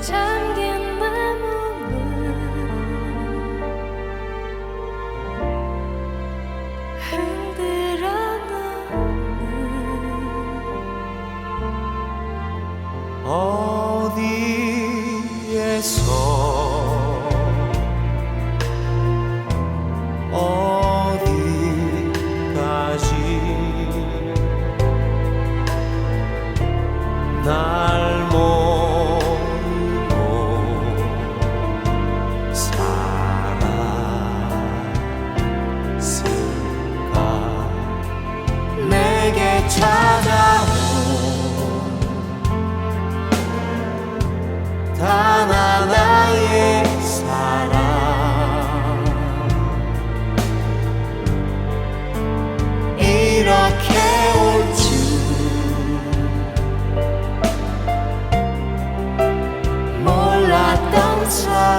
tell 啊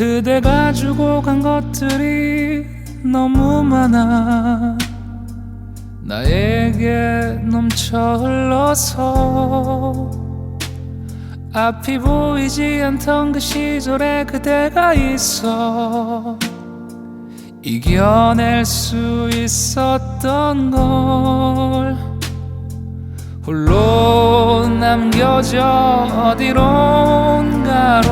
그대가 주고 간 것들이 너무 많아. 나에게 넘쳐 흘러서 앞이 보이지 않던 그 시절에 그대가 있어 이겨낼 수 있었던 걸 홀로 남겨져 어디론가로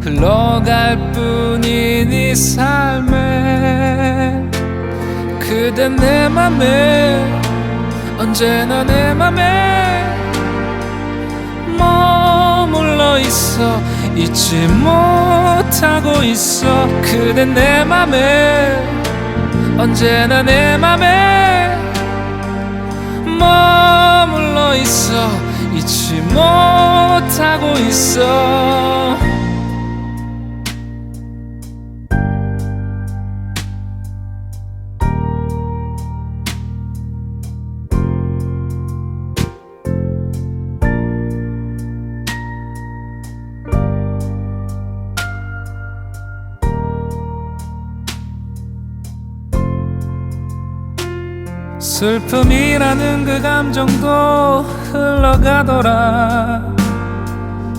흘러갈 뿐인 이 삶에 그대 내 맘에 언제나 내 맘에 머물러 있어. 잊지 못하고 있어. 그대 내 맘에 언제나 내 맘에 머물러 있어. 잊지 못하고 있어 슬픔이라는 그 감정도 흘러가더라.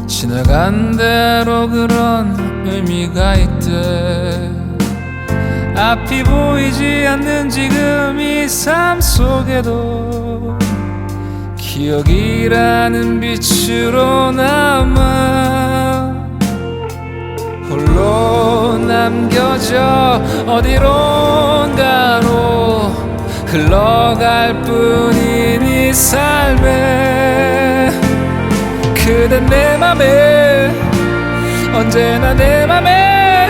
지나간 대로 그런 의미가 있대. 앞이 보이지 않는 지금 이 삶 속에도 기억이라는 빛으로 남아 홀로 남겨져 어디론가로 흘러갈 뿐인 이 삶에 그대 내 맘에 언제나 내 맘에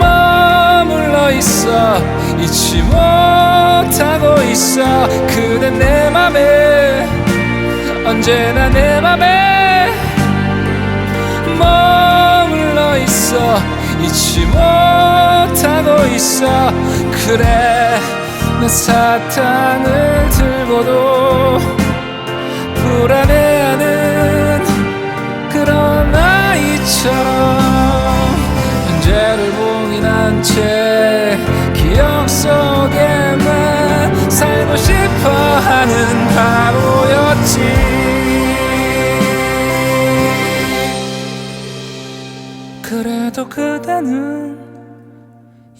머물러 있어. 잊지 못하고 있어. 그대 내 맘에 언제나 내 맘에 머물러 있어 잊지 못하고 있어. 그래 내 사탕을 들고도 불안해 그대는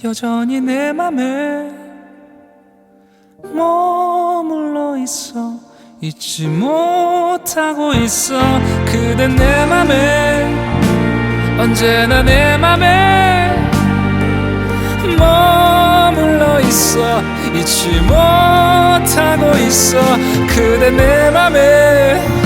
여전히 내 맘에 머물러 있어. 잊지 못하고 있어. 그대 내 맘에 언제나 내 맘에 머물러 있어. 잊지 못하고 있어. 그대 내 맘에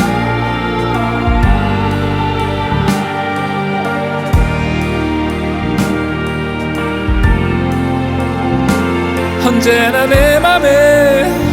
언제나 내 맘에